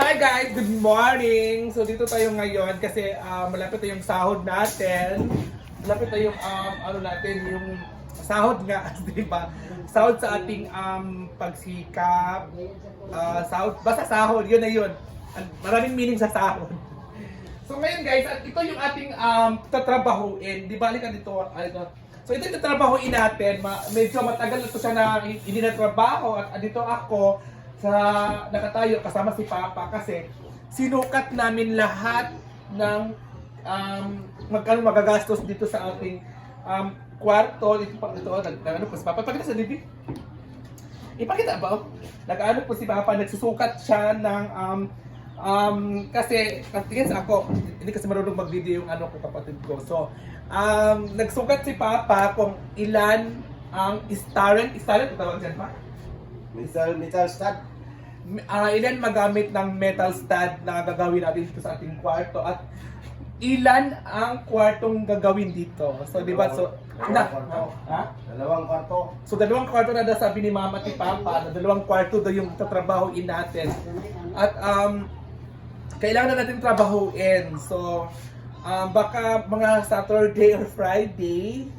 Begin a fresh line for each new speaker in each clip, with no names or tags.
Hi guys, good morning! So dito tayo ngayon kasi ah, malapit na yung sahod natin. Malapit na yung um, ano natin, yung sahod nga, di ba? Sahod sa ating um, pagsikap. Ah, sahod, basta sahod, yun na yun. Maraming meaning sa sahod. So ngayon guys, at ito yung ating um, tatrabahuin. Di ba, halika dito. ito. So ito yung tatrabahuin natin. Ma- medyo matagal na ito siya na hindi na trabaho. At dito ako sa nakatayo kasama si Papa kasi sinukat namin lahat ng um, magkano magagastos dito sa ating um, kwarto. Ito pa ito, nag, ano po si Papa. Pakita sa Libby. Ipakita ba? Nag-ano po si Papa, nagsusukat siya ng um, um, kasi, kasi sa ako, hindi kasi marunong mag-video yung ano ko kapatid ko. So, um, nagsukat si Papa kung ilan ang starent, starent, tawag dyan pa?
Metal, metal stud.
Ah, ilan magamit ng metal stud na gagawin natin dito sa ating kwarto at ilan ang kwartong gagawin dito. So, di ba? So, na, ha?
Dalawang kwarto.
So dalawang kwarto na sabi ni mama at ni papa, na dalawang kwarto daw yung tatrabahoin natin. At um, kailangan na natin trabahuin. So um, baka mga Saturday or Friday,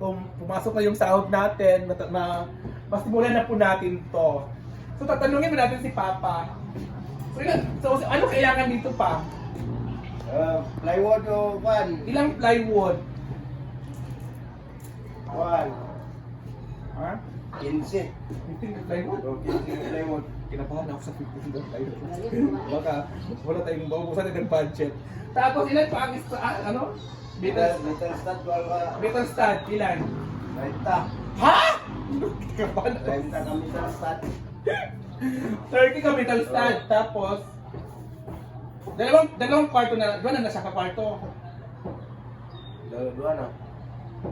kung pumasok na yung sahod natin, mat- ma, masimulan na po natin to. So tatanungin mo natin si Papa. So, ilan, so ano kailangan dito pa?
Uh, plywood o kwan.
Ilang plywood?
Kwan.
Ha?
15.
15 plywood?
O 15 plywood.
Kinabahan ako sa 15 daw tayo. Baka wala tayong maubusan na ng budget. Tapos ilan pa ang isa, ah, ano?
Metal, stud. Wala.
metal stud, ilan?
30.
Ha? Kinabahan ako.
30 ka metal stud.
30 ka metal stud, tapos dalawang dalawang kwarto na, doon na nasa ka kwarto.
Dalawa na.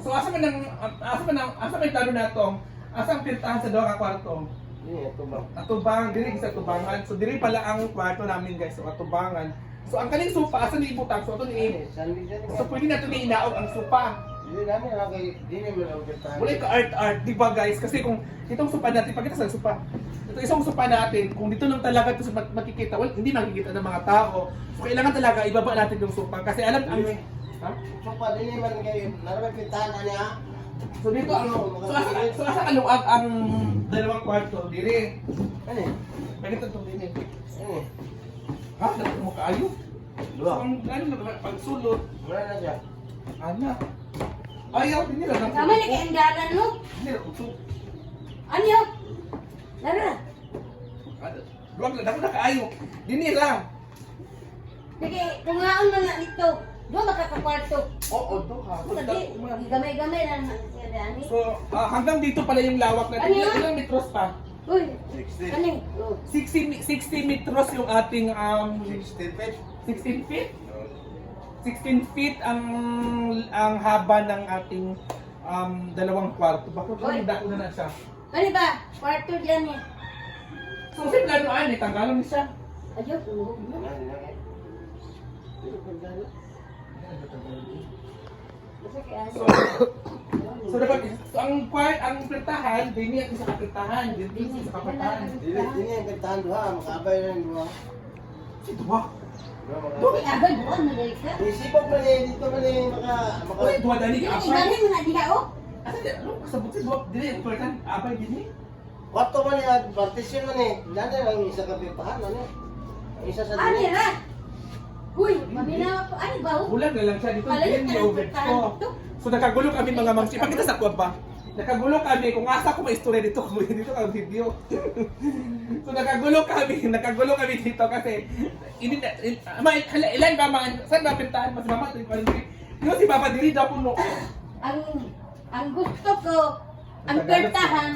So asa man ang asa man ang asa man plano na to? Asa ang pintahan sa duha ka kwarto?
Ito ba?
Atubang, diri sa tubangan. So diri pala ang kwarto namin guys, so atubangan. So ang kaning sofa asa ni ibutang so ato ni. So pwede na ito ni inaog ang sopa.
Hindi namin lang kay Hindi mo lang kita.
Wala ka art art, di ba guys? Kasi kung itong sopa natin, pagkita sa sopa, ito isang sopa natin, kung dito lang talaga ito makikita, well, hindi makikita ng mga tao. So kailangan talaga ibaba natin yung sopa kasi alam ang ha?
So pa din man kayo. Naramay pintahan niya.
So dito ang so asa so asa kaluag ang dalawang kwarto diri.
Ano?
Bakit ito diri?
Ano?
Ha? Dapat mo kaayo.
Dua.
Ang ano pagsulot,
Wala na siya.
ana. Ayaw hindi na lang.
Sama ni kaindalan no?
Hindi na uso.
Ano yun? Lara,
Luwag na, dapat na kaayo. Dini lang.
sige, kungaon man na dito. Doon makakakwarto.
Oo, do ha.
Kasi, gamay-gamay lang na siya dani.
So, ah, hanggang dito pala yung lawak natin.
Ano?
Ilang metros pa?
Uy,
60.
ano yun? Oh.
60, mi- 60 metros yung ating um,
16 feet.
16 feet? 16 feet ang ang haba ng ating um, dalawang kwarto. Bakit kung dako na na siya?
Ano ba? Kwarto dyan eh.
So, sa plano ay, tanggalan niya siya.
Mo. Basta kaya
So, so dapat, so ang kwart, ang pertahan, dini ang isa kapirtahan, dini ang isa kapirtahan.
Dili, dili ang kantahan duha, makabay na yung duha.
Ba?
Duha,
Uy, abay, buwan mo dali ka.
Isipag man eh, dito man eh, maka... maka
Uy, duwa dali apay.
ibalin mo na diha oh.
Asa di, ano, kasabot si duwa, dili pertahan, apay dini.
Kwarto man eh, at partition man eh. Dali ang isa ka pintahan, ano. Ang isa sa
Ano
dili.
ra? Uy, maminawa ko. Ano ba oh?
Na lang siya dito,
Palayo
din
ka ng
over ko.
dito.
So nakagulo kami mga mamsi. Pakita sa kuwag ba? Nakagulo kami kung asa ko may istorya dito kung dito ang video. so nakagulo kami, nakagulo kami dito kasi ini na in, may hala, ilan ba man saan ba pintahan mas mama tin pa rin. Yung si Papa diri daw puno.
ang ang gusto ko ang pertahan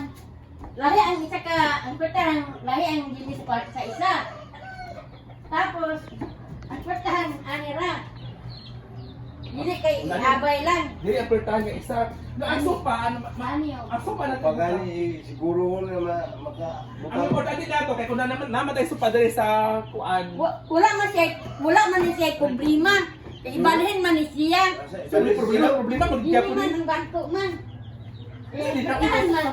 lahi ang isa ka ang pertahan lahi ang ginis part sa isa. Tapos ang pertahan anira dili kay abay lang.
Diri ang pertahan nga isa. No, ang sopa ano ma,
maano yun
ang sopa na
Pagani, siguro mo na ma- maka...
Ang
maka-
importante dato kay kung na naman namatay sopa diri sa kuan.
Wa- wala man siya wala man siya problema ibalhin man ni siya
Sa-
So, may problema, problema mo
dili
diya po
man
ni.
ang bangko man
Dili na
pertahan man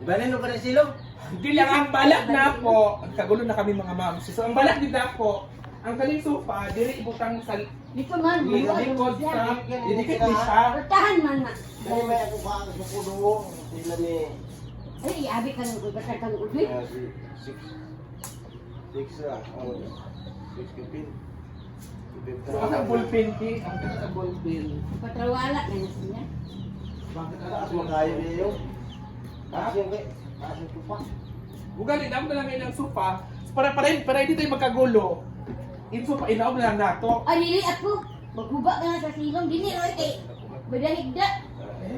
Ibanin mo ka na silong?
Hindi lang ang balak na po, kagulo na kami mga ma'am. So ang balak din na po, ang kaling sofa, dili ibutang sa
Dito man,
likod
buwan.
sa didikit ni siya.
Pertahan man na.
Dali may ako pa sa pudo. Sila ni
Ay, abi ka ng ugat kang ulit.
ah, si six six ah, oh, six kipin.
So ang ballpen di, ang ganda sa ballpen.
Patrawala na niya siya.
Bakit
Taas
ano?
mo kayo niyo. Taas yung kay. Taas yung tupa.
Ugali, naam na lang ng sofa. So, para para para hindi tayo magkagulo. Yung sofa, inaom na lang nato.
Ay, dili ako. Maghuba ka na sa silong. Dili, Roy, kay. Badahigda.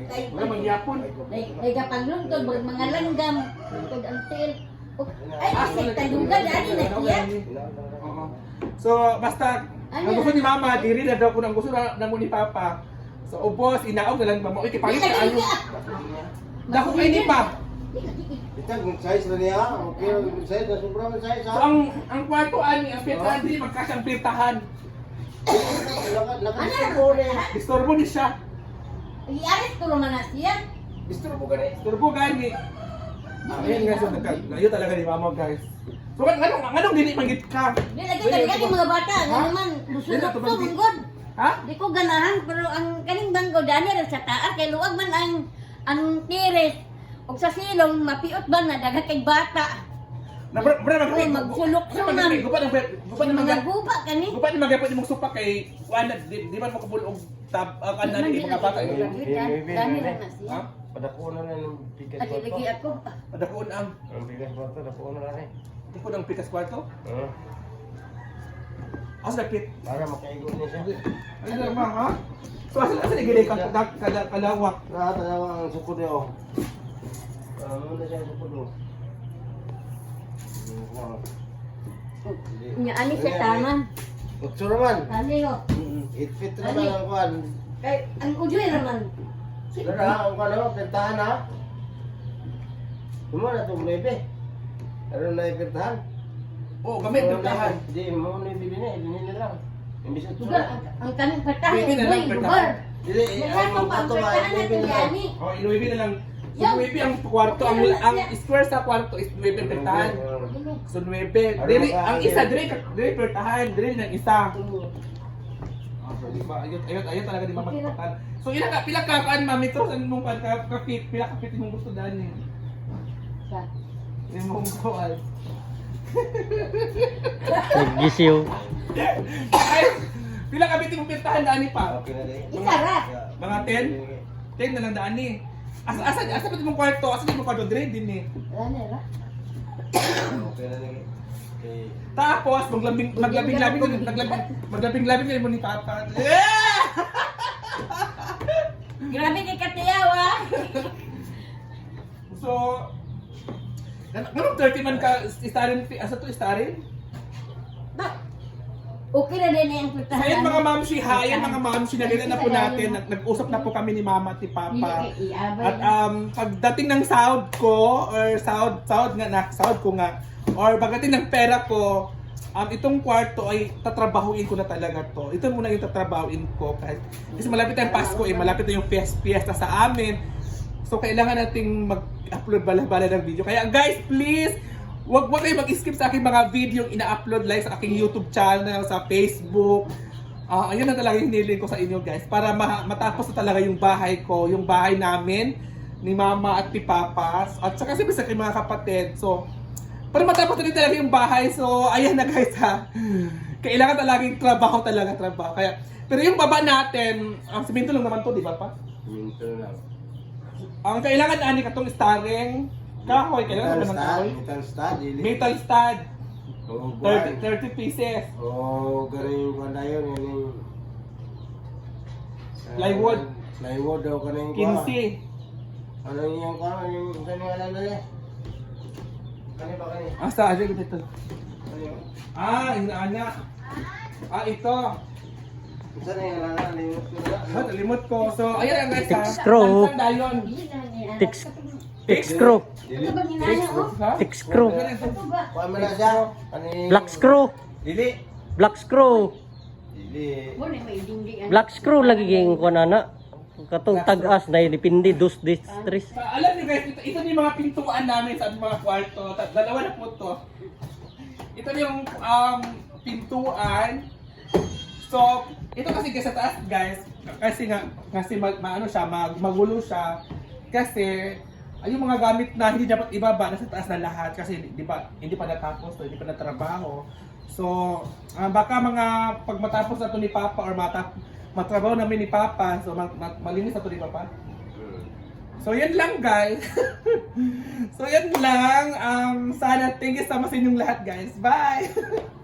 Kay,
Wala mangyapon.
kay, kay kapanluntod, mga langgam. Luntod ang til. Oh, Ay, ay, sa taluga, dali na siya.
Oo. So, basta, ang gusto ni Mama, diri na daw ko ang gusto na, na mo ni Papa. So, ubos, inaog na lang mama. Kipangit
na
ka ano.
siya.
Dako kayo ni Pa.
Ito, good size na niya. Okay, good size. na Sobrang size
So, ang ang kwarto ani, ang pirtahan di magkasyang pirtahan.
Naka- Nakadisturbo mo ni.
Disturbo ni siya.
Iaris ko naman na siya.
Disturbo gani. Disturbo gani. Ayun guys, so, nagka- layo talaga ni Mama guys. So, kan anong anong dili manggit ka?
Di lagi ka lagi mga bata. Nga
Ha?
naman,
Dili
busulok
na
to, manggod.
Ha?
Di ko ganahan, pero ang kaning bangko dani sa taas, kay luwag man ang ang tiris. O sa silong, mapiot ba na, dagat kay bata.
Na bra bra mag
Uy, magsulok-sulok man.
Gupat ang gupat ang
Mga
mga
guba kani.
gupat ang magapot imong supa kay kuan di, di man makabulog tab
man
kanan
di
mga bata.
Dani rin na
Ha?
Padako na lang ng ticket
Ati lagi ako.
Padakuon ang
Ang mo ito, dako na lang eh.
di ko nang pikas kwarto.
Oo.
Asa dapit.
Para makaigo niya siya.
Ano na ma ha? So asa asa ni gilay ka kada kalawak.
Nakatalawa ang sukod niya oh. Ano na siya ang sukod oh.
Nya ani siya taman.
Utso naman.
Ani.
8 feet na lang ang kuhan.
Kay ang ujoy naman.
Pero ha, ang oh, pintahan ha. Kumana na itong bebe. Ano na ipintahan?
Oh, gamit pintahan.
Hindi, mo na ibili na, ibili na lang. Imbis na
Sugar ang kaning pertahan
Pwede na lang
lugar.
Hindi, ang
pertahan na
ibili na lang.
yani.
Oh, inuwi na lang. So, ang kwarto, ang, ang square sa kwarto is nuwebe pertahan. So, nuwebe. Dili, ang isa, dili, dili pertahan, dili ng isa. Ah, so, di ba? Ayun, ayun, ayun talaga di ba magpatal. So, ilang ka, pila ka, kaan, mami, to, sa mong ka, ka, ka, fit, pila ka fit mong gusto daan eh.
Sa
Yung mong kuwan.
Naggisiw.
Pila ka fit mong pirtahan daan ni pa?
Okay na din.
Isa ra.
Mga 10? 10 na lang daan ni. Asa, asa, asa pa mong kwarto? Asa di mong kwarto? Dire, din eh.
Ani ra.
Okay na din. Okay.
Tapos, maglabing, maglabing-labing, maglabing, maglabing-labing kayo mo ni Papa.
Grabe kay katiyawa.
So, Anong 30 man ka istarin asa to istarin?
Okay na din ang.
So ayan mga mamsi, ha, ayan mga mamsi, naganda na po natin, nag- nag-usap na po kami ni mama at ni papa. At um, pagdating ng sahod ko, or sahod, sahod nga na, sahod ko nga, or pagdating ng pera ko, um, itong kwarto ay tatrabahuin ko na talaga to. Ito muna yung tatrabahuin ko. Kahit, kasi malapit ang Pasko, eh, malapit na yung fies- fiesta sa amin. So kailangan nating mag-upload bala-bala ng video. Kaya guys, please, wag wag kayo mag-skip sa aking mga video ina-upload live sa aking YouTube channel, sa Facebook. Ah, ayun na talaga yung hiniling ko sa inyo guys para ma- matapos na talaga yung bahay ko, yung bahay namin ni Mama at ni Papas at saka siyempre sa aking mga kapatid. So, para matapos na talaga yung bahay. So, ayan na guys ha. Kailangan talaga yung trabaho talaga trabaho. Kaya, pero yung baba natin, ang simento lang naman to, di ba pa?
Minto na lang.
Ang kailangan ani katong starring kahoy, kailangan naman ng kahoy.
Metal stud, dili.
Metal stud,
Oh,
30,
buwan.
30 pieces.
Oh, ganun yung kanda yun, yun yung...
Plywood.
Plywood daw kanang kuha.
15.
Ano yung kuha? Ano yung kanang alam na niya? Kani ba kani?
Ah, sa ano ito?
Ano yung...
Ah, inaanya. Ah, ito.
Saan na yung alam na? Limot ko na.
So, ayan ang guys ha.
Extra.
Saan dayon?
Tix screw. Tix screw.
Ano yung...
Black screw.
Dili.
Black screw.
Dili.
Black screw lagi ging kuan ana. Katong tag-as na dipindi dos dis tres.
Alam niyo guys, ito, ito yung mga pintuan namin sa mga kwarto. Dalawa na po to. Ito yung um, pintuan. So, ito kasi guys sa taas guys, kasi nga, kasi mag, maano siya, mag, magulo siya. Kasi, ay yung mga gamit na hindi dapat ibaba, nasa taas na lahat kasi di ba, hindi pa natapos, so, hindi pa natrabaho. So, ah, baka mga pag matapos na to ni Papa or matap, matrabaho namin ni Papa, so mag, mag, malinis na to ni Papa. So yan lang guys. so yan lang. Um, sana thank you sa inyong lahat guys. Bye!